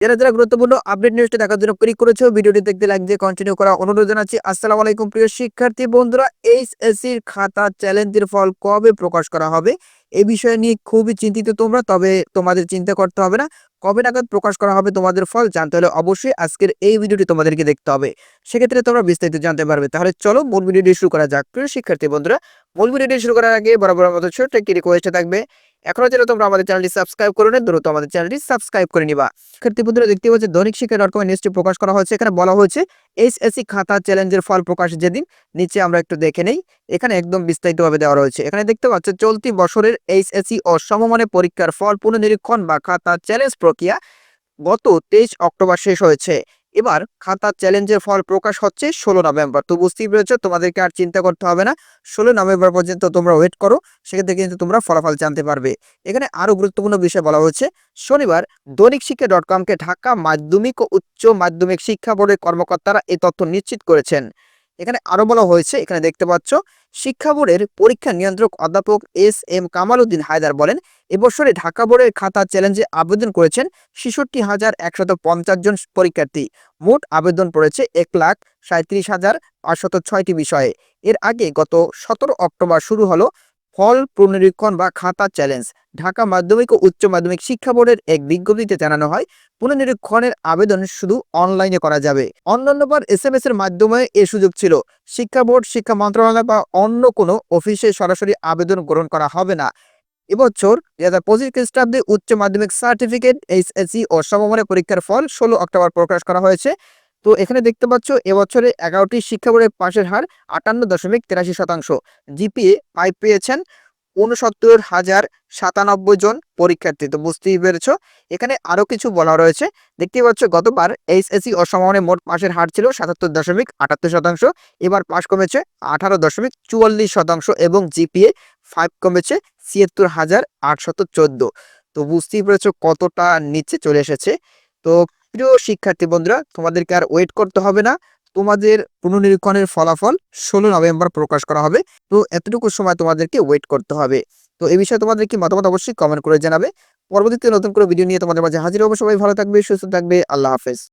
যারা যারা গুরুত্বপূর্ণ আপডেট নিউজটা দেখার জন্য ক্লিক করেছ, ভিডিওটি দেখতে লাইক দিয়ে কন্টিনিউ করা অনুরোধ জানাচ্ছি। আসসালামু আলাইকুম প্রিয় শিক্ষার্থী বন্ধুরা, এইচএসসির খাতা চ্যালেঞ্জের ফল কবে প্রকাশ করা হবে? এই বিষয় নিয়ে খুবই চিন্তিত তোমরা, তবে তোমাদের চিন্তা করতে হবে না। কবে নাগাদ প্রকাশ করা হবে তোমাদের ফল জানতে হলে অবশ্যই আজকের এই ভিডিওটি তোমাদেরকে দেখতে হবে। সেক্ষেত্রে তোমরা বিস্তারিত জানতে পারবে। তাহলে চলো মূল ভিডিওটি শুরু করা যাক। প্রিয় শিক্ষার্থী বন্ধুরা, মূল ভিডিওটি শুরু করার আগে বরাবর মতো ছোট্ট একটি রিকোয়েস্ট থাকবে। এখনও যেন তোমরা আমাদের চ্যানেলটি সাবস্ক্রাইব করে নেন দ্রুত আমাদের চ্যানেলটি সাবস্ক্রাইব করে নিবা। শিক্ষার্থী বন্ধুরা, দেখতে পাচ্ছি, দৈনিক শিক্ষা ডট কম নিউজটি প্রকাশ করা হয়েছে। এখানে বলা হয়েছে এইচএসসি খাতা চ্যালেঞ্জের ফল প্রকাশ যেদিন, নিচে আমরা একটু দেখে নেই। এখানে একদম বিস্তারিতভাবে দেওয়া রয়েছে। এখানে দেখতে পাচ্ছ, চলতি বছরের এইচএসসি ও সমমানের পরীক্ষার ফল পুনর্নিরীক্ষণ বা খাতা চ্যালেঞ্জ প্রক্রিয়া গত তেইশ অক্টোবর শেষ হয়েছে। এবার খাতা চ্যালেঞ্জের ফল প্রকাশ হচ্ছে ষোলো নভেম্বর। তো বুঝতেই পেরেছ, তোমাদেরকে আর চিন্তা করতে হবে না। ষোলো নভেম্বর পর্যন্ত তোমরা ওয়েট করো, সেক্ষেত্রে কিন্তু তোমরা ফলাফল জানতে পারবে। এখানে আরও গুরুত্বপূর্ণ বিষয় বলা হচ্ছে, শনিবার দৈনিক শিক্ষা ডট কমকে ঢাকা মাধ্যমিক ও উচ্চ মাধ্যমিক শিক্ষা বোর্ডের কর্মকর্তারা এই তথ্য নিশ্চিত করেছেন। এখানে আরও বলা হয়েছে, এখানে দেখতে পাচ্ছ, শিক্ষা বোর্ডের পরীক্ষা নিয়ন্ত্রক অধ্যাপক এস এম কামাল উদ্দিন হায়দার বলেন, এবছরে ঢাকা বোর্ডের খাতা চ্যালেঞ্জে আবেদন করেছেন ছেষট্টি হাজার একশত পঞ্চাশ জন পরীক্ষার্থী। মোট আবেদন পড়েছে এক লাখ সাঁত্রিশ হাজার পাঁচশত ছয়টি বিষয়ে। এর আগে গত সতেরো অক্টোবর শুরু হলো ফল পুনরীক্ষণ বা খাতা চ্যালেঞ্জ। ঢাকা মাধ্যমিক ও উচ্চ মাধ্যমিক শিক্ষা বোর্ডের এক বিজ্ঞপ্তিতে জানানো হয়, পুনর্নিরীক্ষণের আবেদন শুধু অনলাইনে করা যাবে। অন্যান্যবার এস এম এস এর মাধ্যমে এ সুযোগ ছিল। শিক্ষা বোর্ড, শিক্ষা মন্ত্রণালয় বা অন্য কোনো অফিসে সরাসরি আবেদন গ্রহণ করা হবে না। এবছর দুই হাজার পঁচিশ খ্রিস্টাব্দে উচ্চ মাধ্যমিক সার্টিফিকেট, এইচএসসি ও সমমানের পরীক্ষার ফল ষোলো অক্টোবর প্রকাশ করা হয়েছে। তো এখানে দেখতে পাচ্ছ, এবছরে এগারোটি শিক্ষা বোর্ডের পাশের হার আটান্ন দশমিক তেরাশি শতাংশ। জিপিএ ফাইভ পেয়েছেন উনসত্তর হাজার সাতানব্বই জন পরীক্ষার্থী, তো বুঝতেই পেরেছ। এখানে আরও কিছু বলা রয়েছে। দেখতেই পাচ্ছ, গতবার এইচএসসি অসমমানে মোট পাশের হার ছিল সাতাত্তর দশমিক আটাত্তর শতাংশ। এবার পাশ কমেছে আঠারো দশমিক চুয়াল্লিশ শতাংশ এবং জিপিএ ফাইভ কমেছে ছিয়াত্তর হাজার আটশত চোদ্দ। তো বুঝতেই পেরেছ, কতটা নিচে চলে এসেছে। তো প্রিয় শিক্ষার্থী বন্ধুরা, তোমাদেরকে আর ওয়েট করতে হবে না। তোমাদের পুনর্নিরীক্ষণের ফলাফল ষোলো নভেম্বর প্রকাশ করা হবে। তো এতটুকু সময় তোমাদেরকে ওয়েট করতে হবে। তো এই বিষয়ে তোমাদের কি মতামত অবশ্যই কমেন্ট করে জানাবে। পরবর্তীতে নতুন করে ভিডিও নিয়ে তোমাদের মাঝে হাজির হব। সবাই ভালো থাকবে, সুস্থ থাকবে। আল্লাহ হাফেজ।